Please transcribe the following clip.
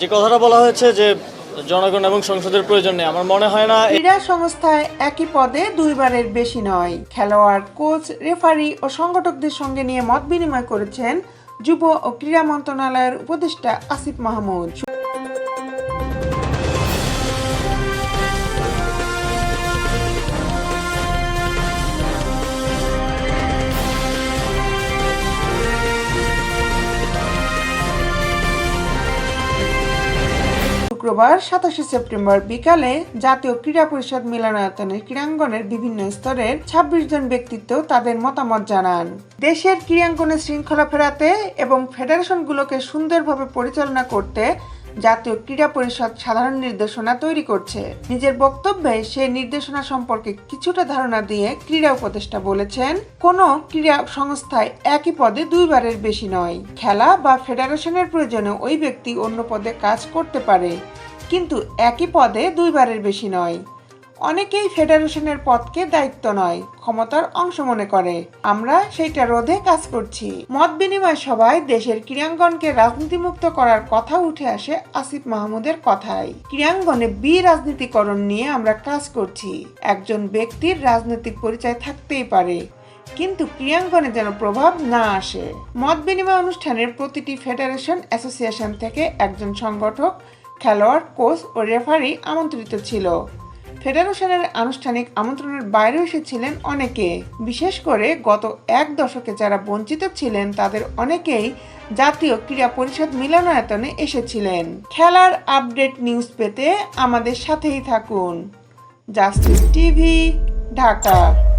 যে কথাটা বলা হয়েছে যে জনগণ এবং সংসদের প্রয়োজন নেই, আমার মনে হয় না ক্রীড়া সংস্থায় একই পদে দুইবারের বেশি নয়। খেলোয়াড়, কোচ, রেফারি ও সংগঠকদের সঙ্গে নিয়ে মত বিনিময় করেছেন যুব ও ক্রীড়া মন্ত্রণালয়ের উপদেষ্টা আসিফ মাহমুদ। শুক্রবার, সাতাশে সেপ্টেম্বর বিকালে জাতীয় ক্রীড়া পরিষদ মিলনায়তনের ক্রীড়াঙ্গনের বিভিন্ন স্তরের ছাব্বিশ জন ব্যক্তিত্ব তাদের মতামত জানান। দেশের ক্রীড়াঙ্গনে শৃঙ্খলা ফেরাতে এবং ফেডারেশনগুলোকে সুন্দরভাবে পরিচালনা করতে জাতীয় ক্রীড়া পরিষদ সাধারণ নির্দেশনা তৈরি করছে। নিজের বক্তব্যে সেই নির্দেশনা সম্পর্কে কিছুটা ধারণা দিয়ে ক্রীড়া উপদেষ্টা বলেছেন, কোনো ক্রীড়া সংস্থায় একই পদে দুইবারের বেশি নয়। খেলা বা ফেডারেশনের প্রয়োজনে ওই ব্যক্তি অন্য পদে কাজ করতে পারে, কিন্তু একই পদে দুইবারের বেশি নয়। অনেকেই ফেডারেশনের পদকে দায়িত্ব নয়, ক্ষমতার অংশ মনে করে। আমরা সেইটা রোধে কাজ করছি। মত বিনিময় সভায় দেশের ক্রীড়াঙ্গনকে রাজনীতিমুক্ত করার কথা উঠে আসে আসিফ মাহমুদের কথাই। ক্রীড়াঙ্গনে বি রাজনীতিকরণ নিয়ে আমরা কাজ করছি। একজন ব্যক্তির রাজনৈতিক পরিচয় থাকতেই পারে, কিন্তু ক্রীড়াঙ্গনে যেন প্রভাব না আসে। মত বিনিময় অনুষ্ঠানের প্রতিটি ফেডারেশন অ্যাসোসিয়েশন থেকে একজন সংগঠক, খেলোয়াড়, কোচ ও রেফারি আমন্ত্রিত ছিল। ফেডারেশনের আনুষ্ঠানিক আমন্ত্রণের বাইরে এসেছিলেন অনেকে। বিশেষ করে গত এক দশকে যারা বঞ্চিত ছিলেন, তাদের অনেকেই জাতীয় ক্রীড়া পরিষদ মিলনায়তনে এসেছিলেন। খেলার আপডেট নিউজ পেতে আমাদের সাথেই থাকুন। Justice TV, Dhaka.